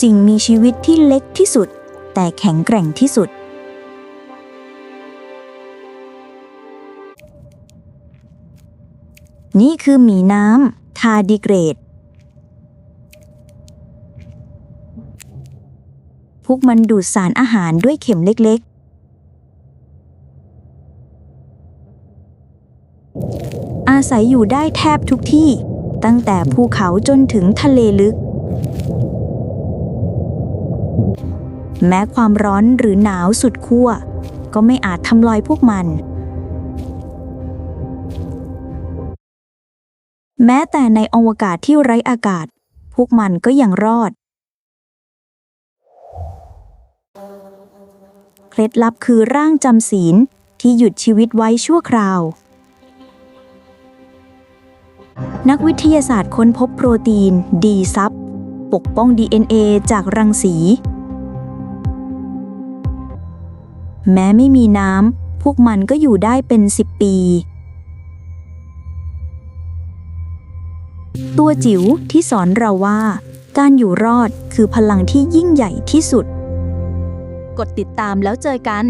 สิ่งมีชีวิตที่เล็กที่สุด แต่แข็งแกร่งที่สุด นี่คือหมีน้ำทาดิเกรด พวกมันดูดสารอาหารด้วยเข็มเล็กๆอาศัยอยู่ได้แทบทุกที่ ตั้งแต่ภูเขาจนถึงทะเลลึก แม้ความร้อนหรือหนาวสุดขั้วก็ไม่อาจทำลายพวกมัน แม้แต่ในอวกาศที่ไร้อากาศ พวกมันก็ยังรอด เคล็ดลับคือร่างจำศีลที่หยุดชีวิตไว้ชั่วคราว นักวิทยาศาสตร์ค้นพบโปรตีน ดีซับปกป้อง DNA จากรังสี แม้ไม่มีน้ำพวกมันก็อยู่ได้เป็นสิบปี ตัวจิ๋วที่สอนเราว่า การอยู่รอดคือพลังที่ยิ่งใหญ่ที่สุด กดติดตามแล้วเจอกัน